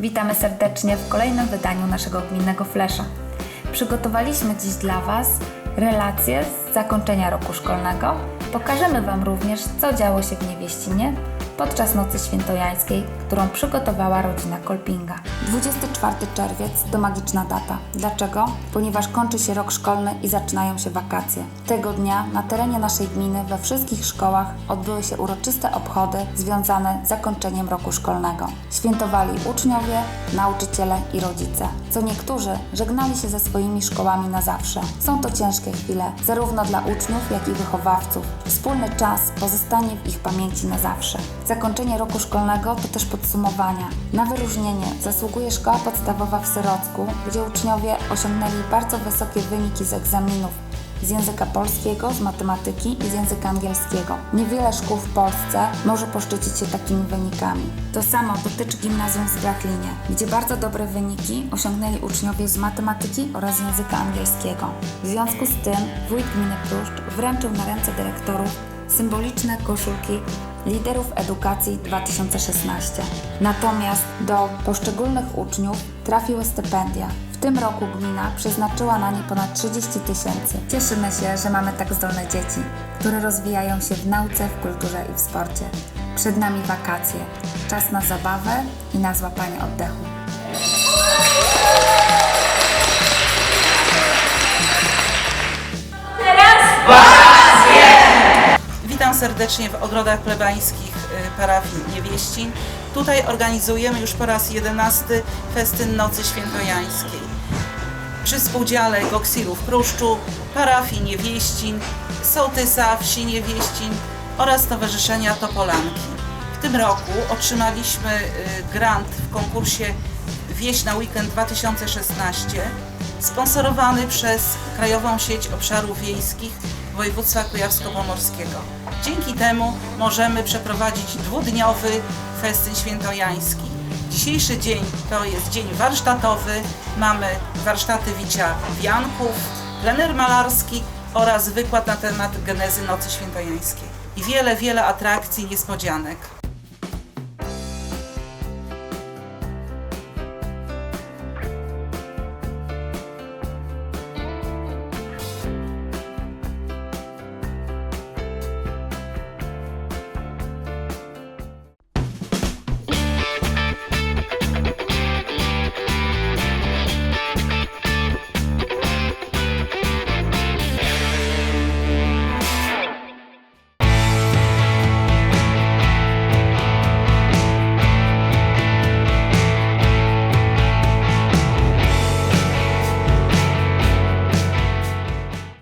Witamy serdecznie w kolejnym wydaniu naszego gminnego flesza. Przygotowaliśmy dziś dla Was relacje z zakończenia roku szkolnego. Pokażemy Wam również, co działo się w Niewieścinie podczas Nocy Świętojańskiej, którą przygotowała rodzina Kolpinga. 24 czerwiec to magiczna data. Dlaczego? Ponieważ kończy się rok szkolny i zaczynają się wakacje. Tego dnia na terenie naszej gminy we wszystkich szkołach odbyły się uroczyste obchody związane z zakończeniem roku szkolnego. Świętowali uczniowie, nauczyciele i rodzice. Co niektórzy żegnali się ze swoimi szkołami na zawsze. Są to ciężkie chwile, zarówno dla uczniów, jak i wychowawców. Wspólny czas pozostanie w ich pamięci na zawsze. Zakończenie roku szkolnego to też podsumowania. Na wyróżnienie zasługuje szkoła podstawowa w Syrocku, gdzie uczniowie osiągnęli bardzo wysokie wyniki z egzaminów z języka polskiego, z matematyki i z języka angielskiego. Niewiele szkół w Polsce może poszczycić się takimi wynikami. To samo dotyczy gimnazjum w Strachlinie, gdzie bardzo dobre wyniki osiągnęli uczniowie z matematyki oraz języka angielskiego. W związku z tym wójt gminy Pruszcz wręczył na ręce dyrektorów symboliczne koszulki liderów edukacji 2016. Natomiast do poszczególnych uczniów trafiły stypendia. W tym roku gmina przeznaczyła na nie ponad 30 tysięcy. Cieszymy się, że mamy tak zdolne dzieci, które rozwijają się w nauce, w kulturze i w sporcie. Przed nami wakacje, czas na zabawę i na złapanie oddechu. Witam serdecznie w ogrodach plebańskich y, parafii Niewieścin. Tutaj organizujemy już po raz jedenasty festyn Nocy Świętojańskiej. Przy współdziale Goksirów Pruszczu, parafii Niewieścin, Sołtysa Wsi Niewieścin oraz Stowarzyszenia Topolanki. W tym roku otrzymaliśmy y, grant w konkursie Wieś na Weekend 2016 sponsorowany przez Krajową Sieć Obszarów Wiejskich województwa kujawsko-pomorskiego. Dzięki temu możemy przeprowadzić dwudniowy festyn świętojański. Dzisiejszy dzień to jest dzień warsztatowy. Mamy warsztaty wicia wianków, plener malarski oraz wykład na temat genezy Nocy Świętojańskiej. I wiele, wiele atrakcji, niespodzianek.